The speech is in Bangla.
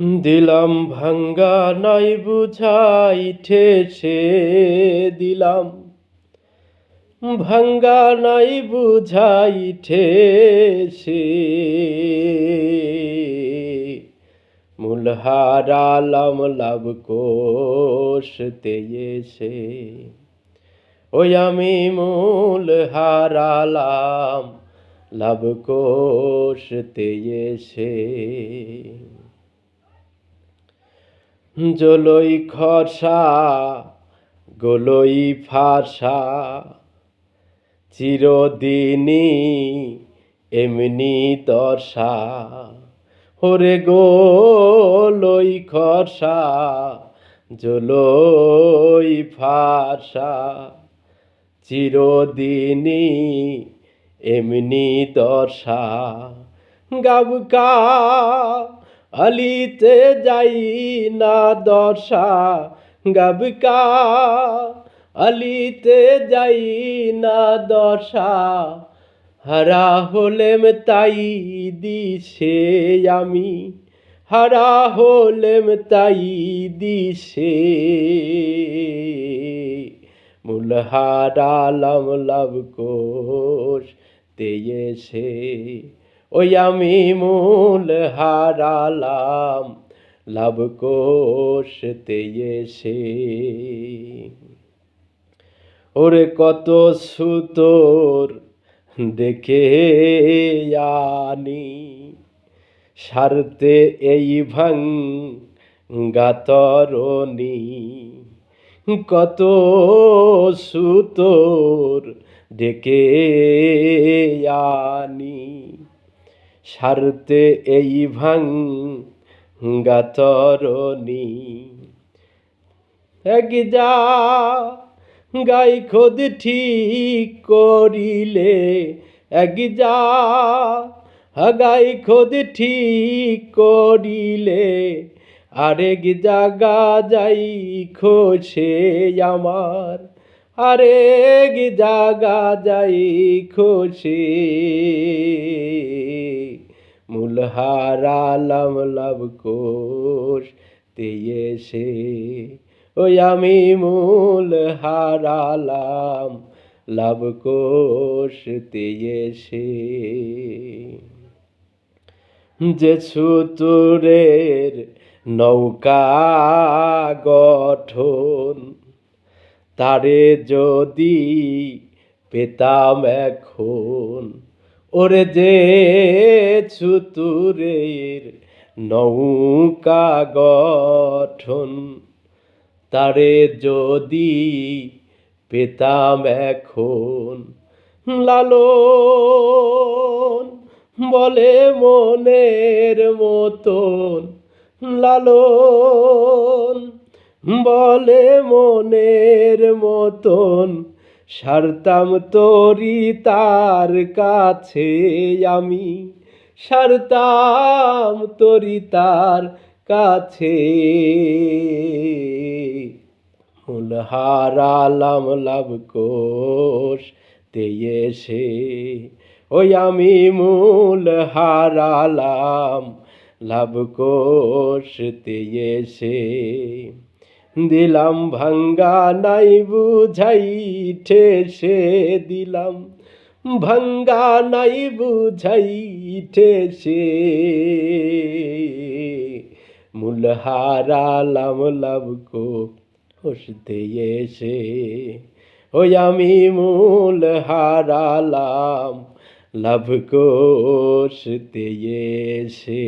দিলাম ভাঙ্গা নাই বুঝাই ঠেসে দিলাম। ভাঙ্গা নাই বুঝাই ঠেসে। মূল হারালাম লাভ কোষতে এসে। ওই আমি মূল হারালাম লাভ কোষতে এসে। জলই খসা গোলই ফাঁসা চিরদিনই এমনি দশা ওরে গোলই খসা জলই ফাঁসা চিরদিনই এমনি দশা গাবকা আলিতে যাই না দশা গাবকা আলিতে যাই না দশা, হারা হলেম তাই দিশে আমি। হারা হলেম তাই দিশে। মূল হারালাম লাভ কোষ তেয়েছে ওই আমি মূল হারালাম, লাভ কোষ তেয়েছে ওরে কত সুতোর দেখে আনি, সারতে এই ভাং গাতরণী কত সুতোর ডেকে আনি সারতে এই ভাং গাতরণী এক যা গাই খোদ ঠিক করিলে, এক যা গাই খোদ ঠিক করিলে, আরেক জাগা যাই খোঁজে আমার, আরেক জাগা যাই খোঁজে মূল হারালাম লাভ কোষ তেয়েছে ওই আমি মূল হারালাম লাভ কোষ তেয়েছে যে সুতুরের নৌকা গঠন, তারে যদি পেতাম এখন ওরে যে চুতুরের নৌকা গঠন, তারে যদি পেতাম এখন লালন, বলে মনের মতন লালন, বলে মনের মতন সারতাম তোরি তার কাছে আমি। সারতাম তরি তার কাছে। মূল হারালাম লাভ কোষ তেয়েছে ওই আমি মূল হারালাম লাভ কোষ তেয়েছে দিলাম ভাঙ্গা নাই বুঝাই ঠেসে দিলাম। ভাঙ্গা নাই বুঝাই ঠেসে মূল লাভ কোষ এসে। ওই আমি মূল হারালাম লাভ কোষ এসে।